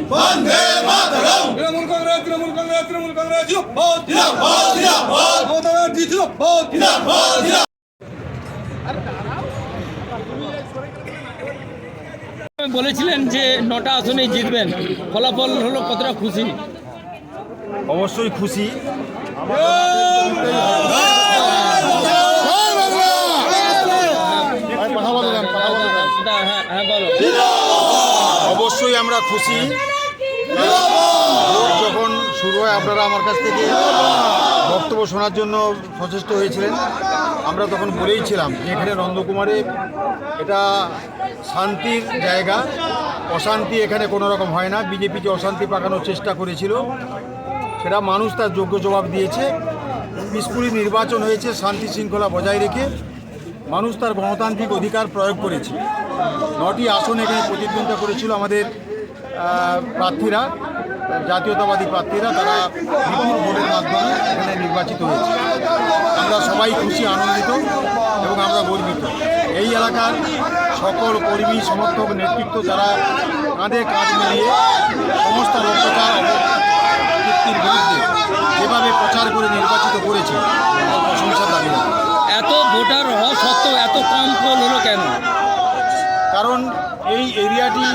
মাতরম বন্দে মাতরম। তৃণমূল কংগ্রেস তৃণমূল কংগ্রেস তৃণমূল কংগ্রেস জিন্দাবাদ জিন্দাবাদ জিন্দাবাদ মমতা ব্যানার্জি জিন্দাবাদ জিন্দাবাদ জিন্দাবাদ বলেছিলেন যে নটা আসনে জিতবেন। ফলাফল হলো কতটা খুশি? অবশ্যই খুশি তা হ্যাঁ হ্যাঁ বলো অবশ্যই আমরা খুশি। যখন শুরু হয় আপনারা আমার কাছ থেকে বক্তব্য শোনার জন্য সচেষ্ট হয়েছিলেন। আমরা তখন বলেইছিলাম যে এখানে নন্দকুমারে এটা শান্তির জায়গা। অশান্তি এখানে কোনো রকম হয় না। বিজেপি যে অশান্তি পাকানোর চেষ্টা করেছিল। সেটা মানুষ তার যোগ্য জবাব দিয়েছে। পিসপুরি নির্বাচন হয়েছে শান্তি শৃঙ্খলা বজায় রেখে মানুষ তার গণতান্ত্রিক অধিকার প্রয়োগ করেছে। নটি আসন এখানে প্রতিদ্বন্দ্বিতা করেছিল আমাদের প্রার্থীরা, জাতীয়তাবাদী প্রার্থীরা, তারা বিপুল ভোটের মাধ্যমে এখানে নির্বাচিত হয়েছে। আমরা সবাই খুশি, আনন্দিত এবং আমরা গর্বিত। এই এলাকার সকল কর্মী, সমর্থক, নেতৃত্ব যারা কাঁধে কাঁধ মিলিয়ে সমস্ত অত্যাচার অপকীর্তির বিরুদ্ধে যেভাবে প্রচার করে নির্বাচিত করেছে প্রশংসা দাবি এত ভোটার হওয়া সত্ত্বেও এত কম ফল হলো কেন? কারণ এই এরিয়াটি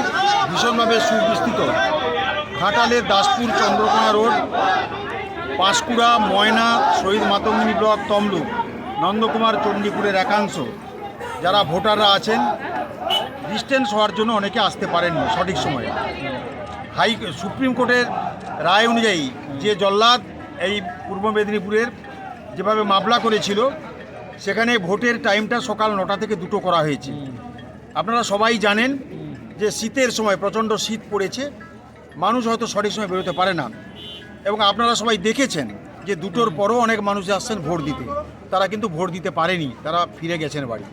ভীষণভাবে সুবিস্তৃত। ঘাটালের দাসপুর চন্দ্রকোনা রোড, পাঁশকুড়া, ময়না, শহীদ মাতঙ্গিনী ব্লক, তমলুক, নন্দকুমার চণ্ডীপুরের একাংশ। যারা ভোটাররা আছেন, ডিস্টেন্স হওয়ার জন্য অনেকে আসতে পারেননি সঠিক সময়ে। হাই, সুপ্রিম কোর্টের রায় অনুযায়ী যে জল্লাদ এই পূর্ব মেদিনীপুরের যেভাবে মামলা করেছিল, সেখানে ভোটের টাইমটা সকাল নটা থেকে দুটো করা হয়েছে। আপনারা সবাই জানেন যে শীতের সময় প্রচণ্ড শীত পড়েছে মানুষ হয়তো সঠিক সময় বেরোতে পারে না। এবং আপনারা সবাই দেখেছেন যে দুটোর পরও অনেক মানুষ আসছেন ভোট দিতে। তারা কিন্তু ভোট দিতে পারেনি তারা ফিরে গেছেন বাড়ি।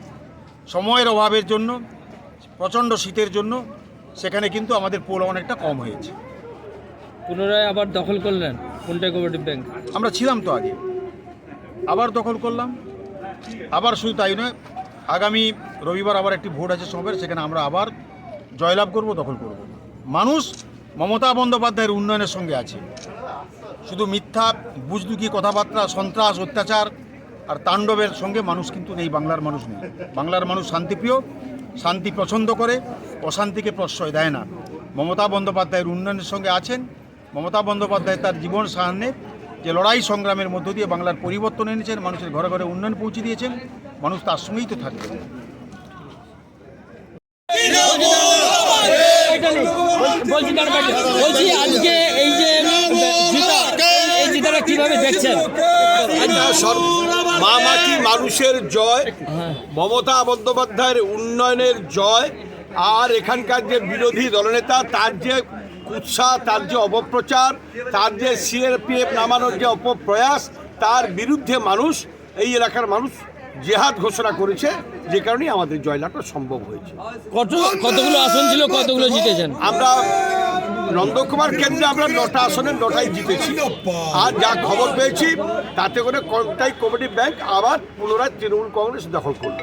সময়ের অভাবের জন্য প্রচণ্ড শীতের জন্য সেখানে কিন্তু আমাদের পোল অনেকটা কম হয়েছে। পুনরায় আবার দখল করলেন কোনটা কোঅপারেটিভ ব্যাংক। আমরা ছিলাম তো আগে। আবার দখল করলাম। আবার শুধু তাই নয় আগামী রবিবার আবার একটি ভোট আছে সবের, সেখানে আমরা আবার জয়লাভ করব, দখল করব। মানুষ মমতা বন্দ্যোপাধ্যায়ের উন্নয়নের সঙ্গে আছে। শুধু মিথ্যা বুজদুকি কথাবার্তা, সন্ত্রাস, অত্যাচার আর তাণ্ডবের সঙ্গে মানুষ কিন্তু নেই, বাংলার মানুষ নেই। বাংলার মানুষ শান্তিপ্রিয়, শান্তি পছন্দ করে, অশান্তিকে প্রশ্রয় দেয় না। মমতা বন্দ্যোপাধ্যায়ের উন্নয়নের সঙ্গে আছেন। মমতা বন্দ্যোপাধ্যায় তার জীবন সাহান্যে যে লড়াই সংগ্রামের মধ্য দিয়ে বাংলার পরিবর্তন এনেছেন, মানুষের ঘরে ঘরে উন্নয়ন পৌঁছে দিয়েছেন। মানুষ তার সঙ্গেই তো থাকবে বলছি তার বাইরে। বলছি আজকে এই যে এই জিতাটা কীভাবে দেখছেন মা মাটি মানুষের জয় মমতা বন্দ্যোপাধ্যায়ের উন্নয়নের জয় আর এখানকার যে বিরোধী দলনেতা তার যে উৎসাহ তার যে অপপ্রচার তার যে সিআরপিএফ নামানোর যে অপপ্রয়াস তার বিরুদ্ধে মানুষ এই এলাকার মানুষ জেহাদ ঘোষণা করেছে যে কারণেই আমাদের জয়লাভটা সম্ভব হয়েছে। কত কতগুলো আসন ছিল কতগুলো জিতেছেন? আমরা নন্দকুমার কেন্দ্রে আমরা নটা আসনের নটাই জিতেছি। আর যা খবর পেয়েছি তাতে করে কন্টাই কমিটি ব্যাংক আবার পুনরায় তৃণমূল কংগ্রেস দখল করল।